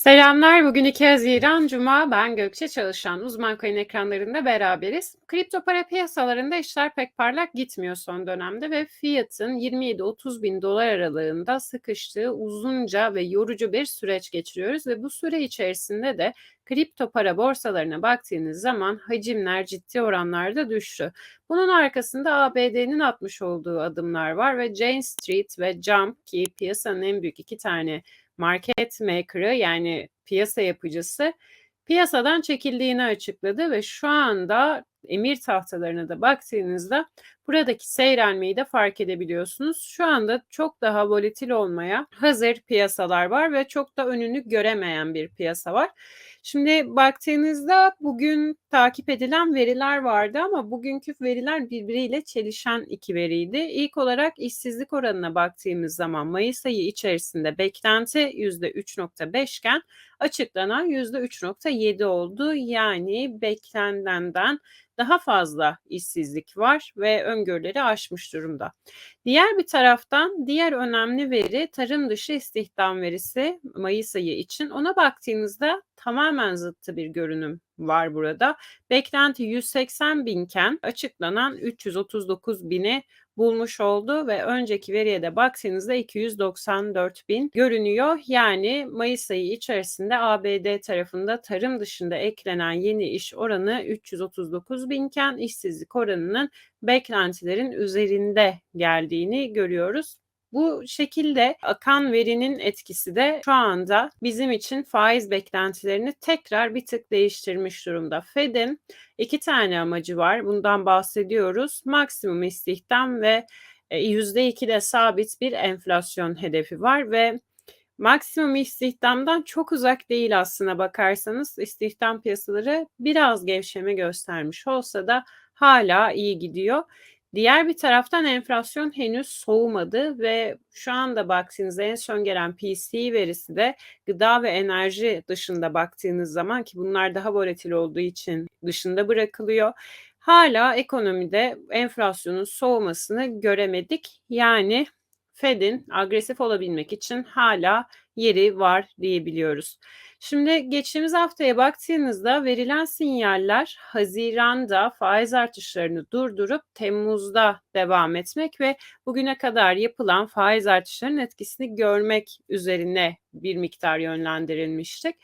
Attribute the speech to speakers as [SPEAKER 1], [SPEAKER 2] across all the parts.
[SPEAKER 1] Selamlar. Bugün 2 Haziran Cuma. Ben Gökçe Çalışan. Uzman Coin ekranlarında beraberiz. Kripto para piyasalarında işler pek parlak gitmiyor son dönemde ve fiyatın 27-30 bin dolar aralığında sıkıştığı uzunca ve yorucu bir süreç geçiriyoruz ve bu süre içerisinde de kripto para borsalarına baktığınız zaman hacimler ciddi oranlarda düştü. Bunun arkasında ABD'nin atmış olduğu adımlar var ve Jane Street ve Jump ki piyasanın en büyük iki tane market maker'ı yani piyasa yapıcısı piyasadan çekildiğini açıkladı ve şu anda emir tahtalarına da baktığınızda buradaki seyrelmeyi de fark edebiliyorsunuz. Şu anda çok daha volatil olmaya hazır piyasalar var ve çok da önünü göremeyen bir piyasa var. Şimdi baktığınızda bugün takip edilen veriler vardı ama bugünkü veriler birbiriyle çelişen iki veriydi. İlk olarak işsizlik oranına baktığımız zaman Mayıs ayı içerisinde beklenti %3.5 iken açıklanan %3.7 oldu. Yani beklenenden daha fazla işsizlik var ve öngörüleri aşmış durumda. Diğer bir taraftan diğer önemli veri tarım dışı istihdam verisi Mayıs ayı için. Ona baktığınızda tamamen zıttı bir görünüm var burada. Beklenti 180 binken açıklanan 339 bini bulmuş oldu ve önceki veriye de baktığınızda 294 bin görünüyor. Yani Mayıs ayı içerisinde ABD tarafında tarım dışında eklenen yeni iş oranı 339 binken işsizlik oranının beklentilerin üzerinde geldiğini görüyoruz. Bu şekilde akan verinin etkisi de şu anda bizim için faiz beklentilerini tekrar bir tık değiştirmiş durumda. Fed'in iki tane amacı var. Bundan bahsediyoruz. Maksimum istihdam ve %2 e, sabit bir enflasyon hedefi var ve maksimum istihdamdan çok uzak değil aslına bakarsanız istihdam piyasaları biraz gevşeme göstermiş olsa da hala iyi gidiyor. Diğer bir taraftan enflasyon henüz soğumadı ve şu anda baktığınızda en son gelen PCE verisi de gıda ve enerji dışında baktığınız zaman ki bunlar daha volatil olduğu için dışında bırakılıyor. Hala ekonomide enflasyonun soğumasını göremedik. Yani Fed'in agresif olabilmek için hala yeri var diyebiliyoruz. Şimdi geçtiğimiz haftaya baktığınızda verilen sinyaller Haziran'da faiz artışlarını durdurup Temmuz'da devam etmek ve bugüne kadar yapılan faiz artışlarının etkisini görmek üzerine bir miktar yönlendirilmiştik.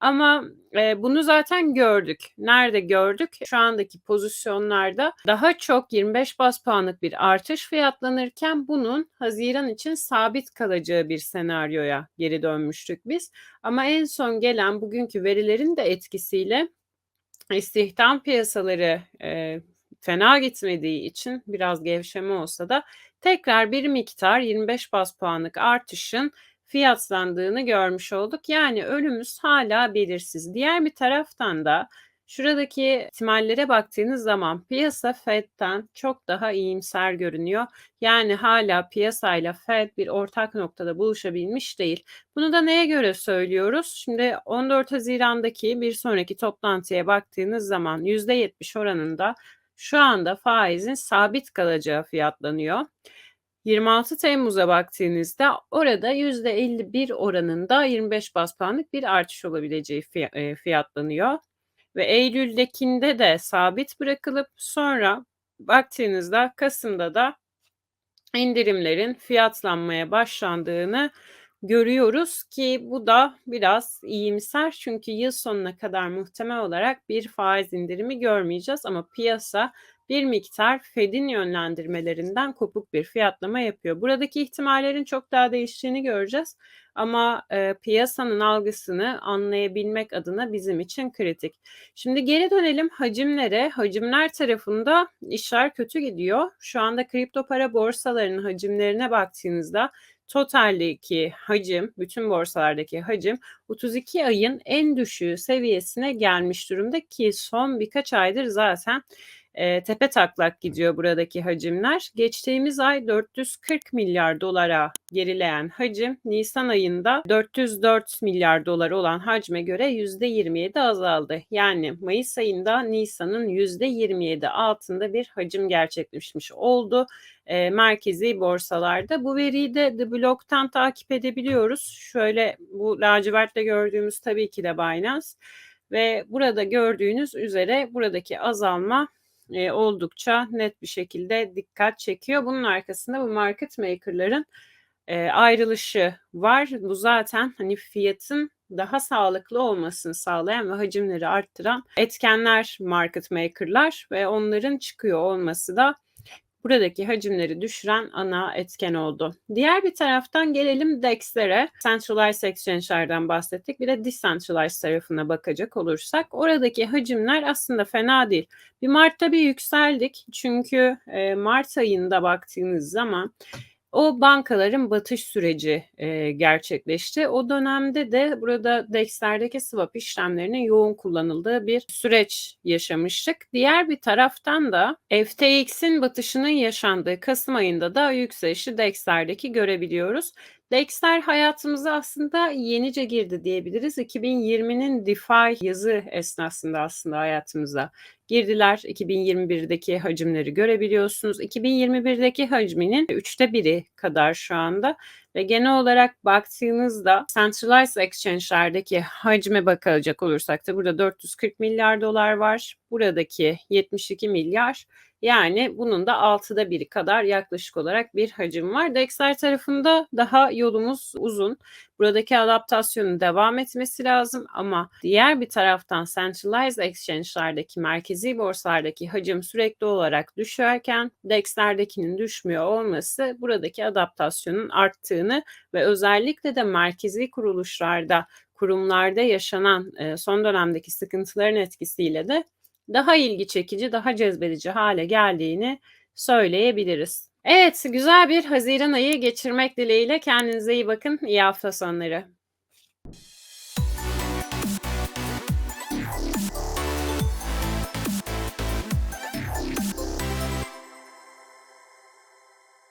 [SPEAKER 1] Ama e, bunu zaten gördük. Nerede gördük? Şu andaki pozisyonlarda daha çok 25 bas puanlık bir artış fiyatlanırken bunun Haziran için sabit kalacağı bir senaryoya geri dönmüştük biz. Ama en son gelen bugünkü verilerin de etkisiyle istihdam piyasaları e, fena gitmediği için biraz gevşeme olsa da tekrar bir miktar 25 bas puanlık artışın fiyatlandığını görmüş olduk. Yani önümüz hala belirsiz. Diğer bir taraftan da şuradaki ihtimallere baktığınız zaman piyasa Fed'den çok daha iyimser görünüyor. Yani hala piyasayla Fed bir ortak noktada buluşabilmiş değil. Bunu da neye göre söylüyoruz? Şimdi 14 Haziran'daki bir sonraki toplantıya baktığınız zaman %70 oranında şu anda faizin sabit kalacağı fiyatlanıyor. 26 Temmuz'a baktığınızda orada %51 oranında 25 bas puanlık bir artış olabileceği e, fiyatlanıyor. Ve Eylül'dekinde de sabit bırakılıp sonra baktığınızda Kasım'da da indirimlerin fiyatlanmaya başlandığını görüyoruz ki bu da biraz iyimser çünkü yıl sonuna kadar muhtemel olarak bir faiz indirimi görmeyeceğiz ama piyasa bir miktar Fed'in yönlendirmelerinden kopuk bir fiyatlama yapıyor. Buradaki ihtimallerin çok daha değiştiğini göreceğiz ama e, piyasanın algısını anlayabilmek adına bizim için kritik. Şimdi geri dönelim hacimlere. Hacimler tarafında işler kötü gidiyor. Şu anda kripto para borsalarının hacimlerine baktığınızda totaldeki hacim, bütün borsalardaki hacim 32 ayın en düşüğü seviyesine gelmiş durumda ki son birkaç aydır zaten eee, tepetaklak gidiyor buradaki hacimler. Geçtiğimiz ay 440 milyar dolara gerileyen hacim nisan ayında 404 milyar dolar olan hacme göre %27 azaldı. Yani mayıs ayında nisanın %27 altında bir hacim gerçekleşmiş oldu eee, merkezi borsalarda. Bu veriyi de The Block'tan takip edebiliyoruz. Şöyle bu lacivertle gördüğümüz tabii ki de Binance ve burada gördüğünüz üzere buradaki azalma eee, oldukça net bir şekilde dikkat çekiyor. Bunun arkasında bu market maker'ların eee, ayrılışı var. Bu zaten hani fiyatın daha sağlıklı olmasını sağlayan ve hacimleri arttıran etkenler market maker'lar ve onların çıkıyor olması da buradaki hacimleri düşüren ana etken oldu. Diğer bir taraftan gelelim DEX'lere. Centralized exchange'lerden bahsettik. Bir de decentralized tarafına bakacak olursak oradaki hacimler aslında fena değil. Bir Mart'ta bir yükseldik. Çünkü e, Mart ayında baktığınız zaman o bankaların batış süreci e, gerçekleşti. O dönemde de burada DEX'lerdeki swap işlemlerinin yoğun kullanıldığı bir süreç yaşamıştık. Diğer bir taraftan da FTX'in batışının yaşandığı Kasım ayında da yükselişi DEX'lerdeki görebiliyoruz. DEX'ler hayatımıza aslında yenice girdi diyebiliriz. 2020'nin DeFi yazı esnasında aslında hayatımıza girdiler. 2021'deki hacimleri görebiliyorsunuz. 2021'deki hacminin üçte biri kadar şu anda ve genel olarak baktığınızda centralized exchange'lerdeki hacme bakacak olursak da burada 440 milyar dolar var. Buradaki 72 milyar yani bunun da altıda biri kadar yaklaşık olarak bir hacim var. DEX'ler tarafında daha yolumuz uzun. Buradaki adaptasyonun devam etmesi lazım ama diğer bir taraftan centralized exchange'lerdeki merkezi borsalardaki hacim sürekli olarak düşerken DEX'lerdekinin düşmüyor olması buradaki adaptasyonun arttığını ve özellikle de merkezi kuruluşlarda kurumlarda yaşanan son dönemdeki sıkıntıların etkisiyle de daha ilgi çekici, daha cezbedici hale geldiğini söyleyebiliriz. Evet, güzel bir Haziran ayı geçirmek dileğiyle kendinize iyi bakın. İyi hafta sonları.